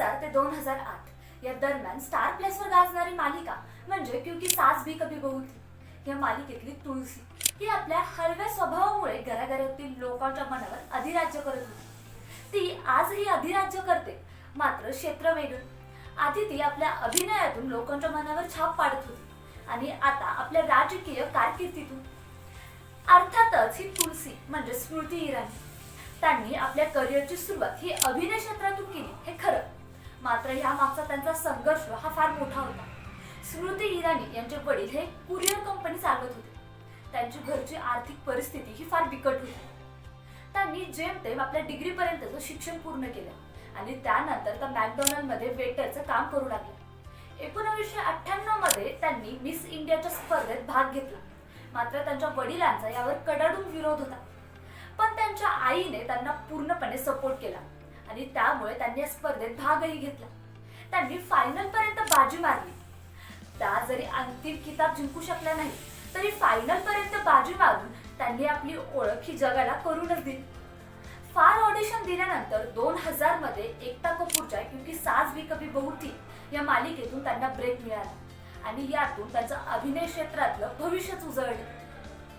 हजार ते दोन हजार आठ. या दरम्यान स्टार प्लेसवर गाजणारी मालिका म्हणजे क्योंकि सास भी कभी बहू थी. या मालिकेतली तुलसी. ही आपल्या हळव्या स्वभावामुळे घराघरातील लोकांच्या मनावर अधिराज्य करत होती. ती आजही अधिराज्य करते मात्र क्षेत्र वेगळं आधी ती आपल्या अभिनयातून लोकांच्या मनावर छाप पाडत होती आणि आता आपल्या राजकीय कारकिर्दीतून. अर्थातच ही तुलसी म्हणजे स्मृती इराणी. त्यांनी आपल्या करिअरची सुरुवात ही अभिनय क्षेत्रातून केली हे खरं. मात्र ह्या मागचा त्यांचा संघर्ष हा फार मोठा होता. स्मृती इराणी यांचे वडील हे कुरिअर कंपनी चालवत होते. त्यांची घरची आर्थिक परिस्थिती ही फार बिकट होती. त्यांनी जेमतेम आपल्या डिग्रीपर्यंतचं शिक्षण पूर्ण केलं आणि त्यानंतर त्या मॅकडॉनल्डमध्ये वेटरचं काम करू लागले. एकोणावीसशे अठ्ठ्याण्णवमध्ये त्यांनी मिस इंडियाच्या स्पर्धेत भाग घेतला. मात्र त्यांच्या वडिलांचा यावर कडाडून विरोध होता. पण त्यांच्या आईने त्यांना पूर्णपणे सपोर्ट केला. आणि त्यामुळे त्यांनी या स्पर्धेत भागही घेतला. त्यांनी फायनल पर्यंत बाजी मारली. त्या जरी अंतिम किताब जिंकू शकल्या नाही तरी फायनल पर्यंत बाजी मारून त्यांनी आपली ओळख ही जगाला करूनच दिली. फार ऑडिशन दिल्यानंतर दोन हजारमध्ये एकता कपूरच्या क्योंकि सास भी कभी बहू थी या मालिकेतून त्यांना ब्रेक मिळाला. आणि यातून त्यांचं अभिनय क्षेत्रातलं भविष्यच उजळलं.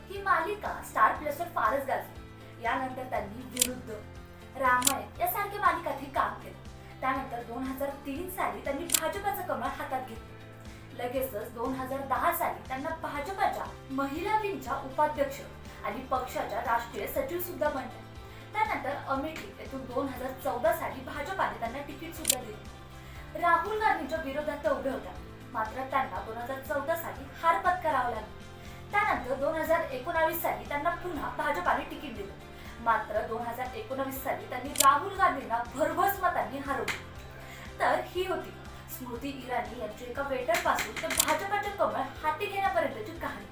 ही मालिका स्टार प्लसवर फारच गाजली. यानंतर त्यांनी विरुद्ध रामायण यासारख्या लगेचच दोन हजार दहा साली त्यांना भाजपाच्या महिला विंगच्या उपाध्यक्ष आणि पक्षाच्या राष्ट्रीय सचिव सुद्धा बनल्या त्यानंतर अमेठी येथून दोन हजार चौदा साली भाजपाने त्यांना तिकीट सुद्धा दिले. राहुल गांधींच्या विरोधात उभे होत्या. मात्र त्यांना दोन हजार चौदा साली हार पत्करावा लागली. त्यानंतर दोन हजार एकोणावीस साली त्यांना पुन्हा भाजपाने तिकीट दिलं. मात्र दोन हजार एकोणावीस साली त्यांनी राहुल गांधींना भरघोस मतांनी हरवलं. तर ही होती स्मृती इराणी यांची एका वेटरपासून ते भाजपाचे कमळ हाती घेण्यापर्यंतची कहाणी.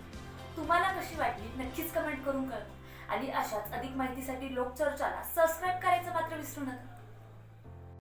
तुम्हाला कशी वाटली? नक्कीच कमेंट करून कळवा. आणि अशाच अधिक माहितीसाठी लोकचर्चाला सबस्क्राईब करायचं मात्र विसरू नका.